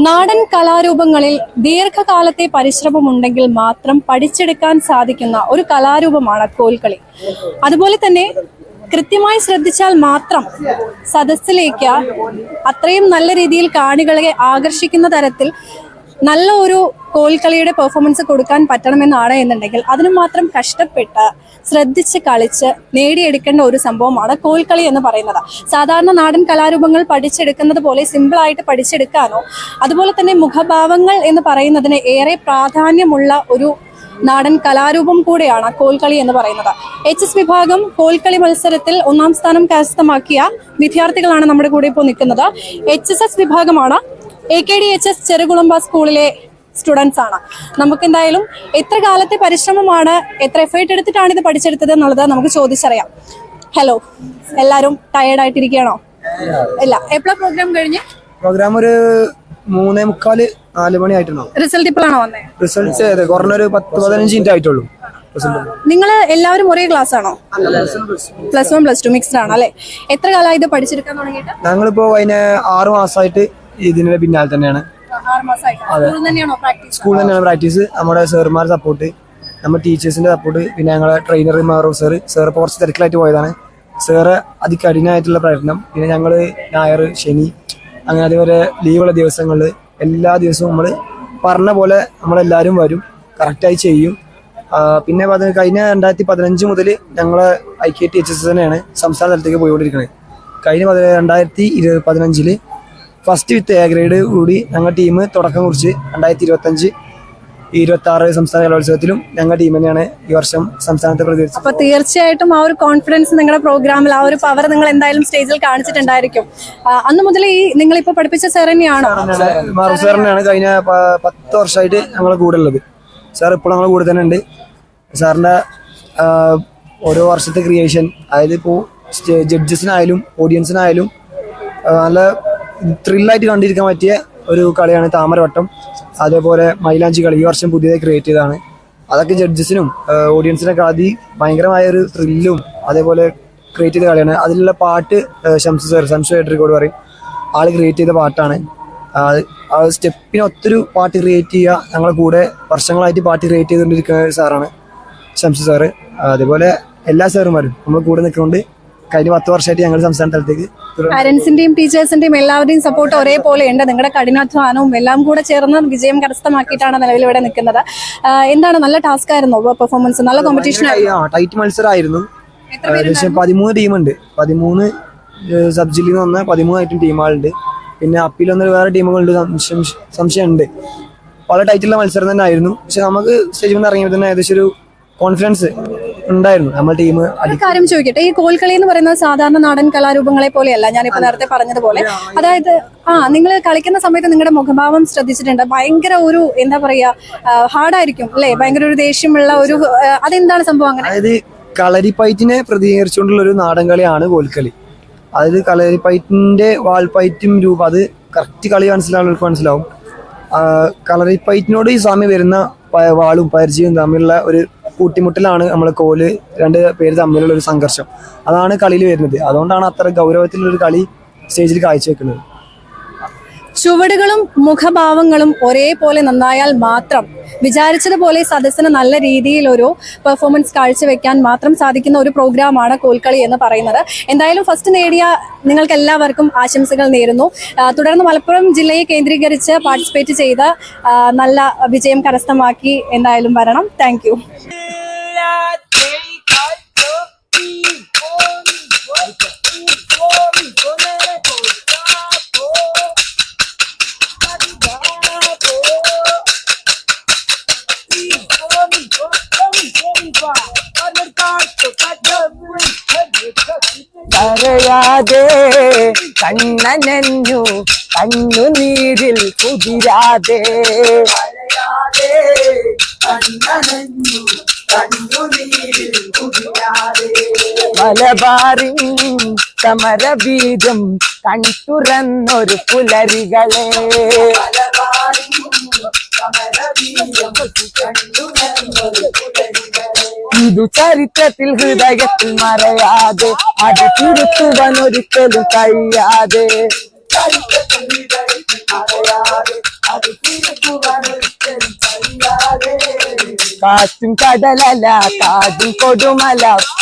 നാടൻ കലാരൂപങ്ങളിൽ ദീർഘകാലത്തെ പരിശ്രമമുണ്ടെങ്കിൽ മാത്രം പഠിച്ചെടുക്കാൻ സാധിക്കുന്ന ഒരു കലാരൂപമാണ് കോൽക്കളി. അതുപോലെ തന്നെ കൃത്യമായി ശ്രദ്ധിച്ചാൽ മാത്രം സദസ്സിലേക്ക് അത്രയും നല്ല രീതിയിൽ കാണികളെ ആകർഷിക്കുന്ന തരത്തിൽ നല്ല ഒരു കോൽക്കളിയുടെ പെർഫോമൻസ് കൊടുക്കാൻ പറ്റണമെന്നാണ് എന്നുണ്ടെങ്കിൽ അതിനു മാത്രം കഷ്ടപ്പെട്ട് ശ്രദ്ധിച്ച് കളിച്ച് നേടിയെടുക്കേണ്ട ഒരു സംഭവമാണ് കോൽക്കളി എന്ന് പറയുന്നത്. സാധാരണ നാടൻ കലാരൂപങ്ങൾ പഠിച്ചെടുക്കുന്നത് പോലെ സിമ്പിളായിട്ട് പഠിച്ചെടുക്കാനോ അതുപോലെ തന്നെ മുഖഭാവങ്ങൾ എന്ന് പറയുന്നതിന് ഏറെ പ്രാധാന്യമുള്ള ഒരു നാടൻ കലാരൂപം കൂടെയാണ് കോൽക്കളി എന്ന് പറയുന്നത്. എച്ച് എസ് വിഭാഗം കോൽക്കളി മത്സരത്തിൽ ഒന്നാം സ്ഥാനം കരസ്ഥമാക്കിയ വിദ്യാർത്ഥികളാണ് നമ്മുടെ കൂടെ ഇപ്പോൾ നിൽക്കുന്നത്. എച്ച് എസ് എസ് വിഭാഗമാണ് A K D H S Cherukulamba സ്കൂളിലെ സ്റ്റുഡൻസ് ആണ്. നമുക്ക് എന്തായാലും എത്ര കാലത്തെ പരിശ്രമമാണ് എത്ര എഫേർട്ട് എടുത്തിട്ടാണ് ഇത് പഠിച്ചെടുത്തത് എന്നുള്ളത് നമുക്ക് ചോദിച്ചറിയാം. ഹലോ എല്ലാവരും ടയേർഡ് ആയിട്ടിരിക്കുകയാണോ? ഇല്ല. എപ്പോഴാ പ്രോഗ്രാം കഴിഞ്ഞ്? പ്രോഗ്രാം ഒരു മൂന്നേ മുക്കാൽ നാല് മണി ആയിട്ടുണ്ടാവും. റിസൾട്ട് ഇപ്പോഴാണോ വന്നേ? റിസൾട്ട് അതെ കുറഞ്ഞൊരു പത്ത് പതിനഞ്ച് മിനിറ്റ് ആയിട്ടുള്ളൂ. നിങ്ങൾ എല്ലാവരും ഒരേ ക്ലാസ് ആണോ? Plus one plus two mixed ആണ് അല്ലെ? എത്ര കാലമായി ഇത് പഠിച്ചെടുക്കാൻ തുടങ്ങിയിട്ട്? ഞങ്ങളിപ്പോ അതിന് ആറ് മാസമായിട്ട് ഇതിന്റെ പിന്നാലെ തന്നെയാണ്. അതെ. സ്കൂളിൽ തന്നെയാണോ പ്രാക്ടീസ് നമ്മുടെ സാറുമാർ സപ്പോർട്ട് നമ്മുടെ ടീച്ചേഴ്സിന്റെ സപ്പോർട്ട് പിന്നെ ഞങ്ങളെ ട്രെയിനർ മാറോ സാർ സാർ ഇപ്പോൾ കുറച്ച് തിരക്കിലായിട്ട് പോയതാണ്. സാറ് അതികഠിനമായിട്ടുള്ള പ്രയത്നം. പിന്നെ ഞങ്ങൾ ഞായർ ശനി അങ്ങനെ അതേപോലെ ലീവുള്ള ദിവസങ്ങളിൽ എല്ലാ ദിവസവും നമ്മൾ പറഞ്ഞ പോലെ നമ്മളെല്ലാവരും വരും. കറക്റ്റായി ചെയ്യും. പിന്നെ കഴിഞ്ഞ രണ്ടായിരത്തി പതിനഞ്ച് മുതൽ ഞങ്ങൾ I K T H S തന്നെയാണ് സംസ്ഥാന തലത്തേക്ക് പോയിക്കൊണ്ടിരിക്കുന്നത് കഴിഞ്ഞ രണ്ടായിരത്തി ഇരുപത് പതിനഞ്ചിൽ ഫസ്റ്റ് വിത്ത് എ ഗ്രേഡ് കൂടി ഞങ്ങൾ ടീം തുടക്കം കുറിച്ച് രണ്ടായിരത്തി ഇരുപത്തഞ്ച് ഇരുപത്തി ആറ് സംസ്ഥാന കലോത്സവത്തിലും ഞങ്ങൾ ടീം തന്നെയാണ് ഈ വർഷം സംസ്ഥാനത്തെ പ്രതികരിച്ചത് അപ്പൊ തീർച്ചയായിട്ടും ആ ഒരു കോൺഫിഡൻസ് നിങ്ങളുടെ പ്രോഗ്രാമിൽ ആ ഒരു പവർ നിങ്ങൾ എന്തായാലും സ്റ്റേജിൽ കാണിച്ചിട്ടുണ്ടായിരിക്കും. അന്ന് മുതൽ ഈ നിങ്ങൾ ഇപ്പൊ പഠിപ്പിച്ച സാർ തന്നെയാണോ? മാറു സാറിനാണ് കഴിഞ്ഞ പ- പത്ത് വർഷമായിട്ട് ഞങ്ങളെ കൂടെ ഉള്ളത്. സാർ ഇപ്പോൾ ഞങ്ങളെ കൂടെ തന്നെ ഉണ്ട്. സാറിന്റെ ഓരോ വർഷത്തെ ക്രിയേഷൻ അതായത് ഇപ്പോൾ ജഡ്ജസിനായാലും ഓഡിയൻസിനായാലും നല്ല ത്രില്ലായിട്ട് കണ്ടിരിക്കാൻ പറ്റിയ ഒരു കളിയാണ് താമരവട്ടം. അതേപോലെ മൈലാഞ്ചി കളി ഈ വർഷം പുതിയതായി ക്രിയേറ്റ് ചെയ്തതാണ്. അതൊക്കെ ജഡ്ജസിനും ഓഡിയൻസിനൊക്കെ അതി ഭയങ്കരമായ ഒരു ത്രില്ലും അതേപോലെ ക്രിയേറ്റ് ചെയ്ത കളിയാണ്. അതിലുള്ള പാട്ട് ഷംസു സാർ ഷംസു റെക്കോർഡ് പറയും. ആൾ ക്രിയേറ്റ് ചെയ്ത പാട്ടാണ്. ആ സ്റ്റെപ്പിന് ഒത്തിരി പാട്ട് ക്രിയേറ്റ് ചെയ്യുക ഞങ്ങളെ കൂടെ വർഷങ്ങളായിട്ട് പാട്ട് ക്രിയേറ്റ് ചെയ്തുകൊണ്ടിരിക്കുന്ന സാറാണ് ഷംസു സാറ് അതേപോലെ എല്ലാ സാറുമാരും നമ്മൾ കൂടെ നിൽക്കുന്നുണ്ട്. കഴിഞ്ഞ പത്ത് വർഷമായിട്ട് ഞങ്ങൾ സംസ്ഥാന തലത്തേക്ക് പാരന്റ്സിന്റെയും ടീച്ചേഴ്സിന്റെയും എല്ലാവരുടെയും സപ്പോർട്ട് ഒരേപോലെ ഉണ്ട് നിങ്ങളുടെ കഠിനാധ്വാനവും എല്ലാം കൂടെ ചേർന്ന് വിജയം കരസ്ഥമാക്കിയിട്ടാണ് നിലവിൽ ഇവിടെ നിൽക്കുന്നത്. എന്താണ് നല്ല ടാസ്ക് ആയിരുന്നു പെർഫോമൻസ് നല്ല കോമ്പറ്റീഷൻ ടൈറ്റ് മത്സരമായിരുന്നു. ഏകദേശം പതിമൂന്ന് ടീമുണ്ട് പതിമൂന്ന് സബ് ജില്ലയിൽ നിന്ന് വന്ന പതിമൂന്നായിട്ടും ടീമുകളുണ്ട് പിന്നെ അപ്പീൽ വന്ന വേറെ ടീമുകളുണ്ട് സംശയം സംശയമുണ്ട് പല ടൈറ്റിലുള്ള മത്സരം തന്നെ ആയിരുന്നു. പക്ഷെ നമുക്ക് സ്റ്റേജിൽ നിന്ന് ഇറങ്ങിയപ്പോൾ തന്നെ ഏകദേശം ഒരു കോൺഫിഡൻസ് ഉണ്ടായിരുന്നു. നമ്മുടെ ടീം ഒരു കാര്യം ചോദിക്കട്ടെ? ഈ കോൽക്കളി എന്ന് പറയുന്നത് സാധാരണ നാടൻ കലാരൂപങ്ങളെ പോലെയല്ല ഞാനിപ്പോ നേരത്തെ പറഞ്ഞതുപോലെ. അതായത് ആ നിങ്ങൾ കളിക്കുന്ന സമയത്ത് നിങ്ങളുടെ മുഖഭാവം ശ്രദ്ധിച്ചിട്ടുണ്ട്. ഭയങ്കര ഒരു എന്താ പറയാ ഹാർഡായിരിക്കും അല്ലേ? ഭയങ്കര ഒരു ദേഷ്യമുള്ള ഒരു അതെന്താണ് സംഭവം അങ്ങനെ? അതായത് കളരിപ്പയറ്റിനെ പ്രതികരിച്ചുകൊണ്ടുള്ള ഒരു നാടൻ കളിയാണ് കോൽക്കളി അതായത് കളരിപ്പയറ്റിന്റെ വാൾപ്പയറ്റും രൂപം അത് കറക്റ്റ് കളി മനസ്സിലാവുന്നവർക്ക് മനസ്സിലാവും. ആ, കളരിപ്പയറ്റിനോട് ഈ സ്വാമി വരുന്ന വാളും പരിചയവും തമ്മിലുള്ള ഒരു കൂട്ടിമുട്ടലാണ് നമ്മൾ കോൽ രണ്ട് പേര് തമ്മിലുള്ള ഒരു സംഘർഷം. അതാണ് കളിയിൽ വരുന്നത്. അതുകൊണ്ടാണ് അത്ര ഗൗരവത്തിലുള്ള കളി സ്റ്റേജിൽ കാഴ്ചവെക്കുന്നത്. ചുവടുകളും മുഖഭാവങ്ങളും ഒരേപോലെ നന്നായാൽ മാത്രം വിചാരിച്ചതുപോലെ സദസ്സിന് നല്ല രീതിയിൽ ഒരു പെർഫോമൻസ് കാഴ്ചവെക്കാൻ മാത്രം സാധിക്കുന്ന ഒരു പ്രോഗ്രാമാണ് കോൽക്കളി എന്ന് പറയുന്നത്. എന്തായാലും ഫസ്റ്റ് നേടിയ നിങ്ങൾക്ക് എല്ലാവർക്കും ആശംസകൾ നേരുന്നു. തുടർന്ന് മലപ്പുറം ജില്ലയെ കേന്ദ്രീകരിച്ച് പാർട്ടിസിപ്പേറ്റ് ചെയ്ത് നല്ല വിജയം കരസ്ഥമാക്കി എന്തായാലും വരണം. Thank യു കരയാതെ കണ്ണനഞ്ഞു കണ്ണുനീരിൽ കുതിരാതെ മലബാറിൻ സമരബീജം കൺതുറന്നൊരു പുലരികളെ. ഇതു ചരിത്രത്തിൽ ഹൃദയത്തിൽ മറയാതെ അത് തിരുത്തുവാൻ ഒരിക്കലും കഴിയാതെ കാറ്റും കടലല കാറ്റും കൊടുമല.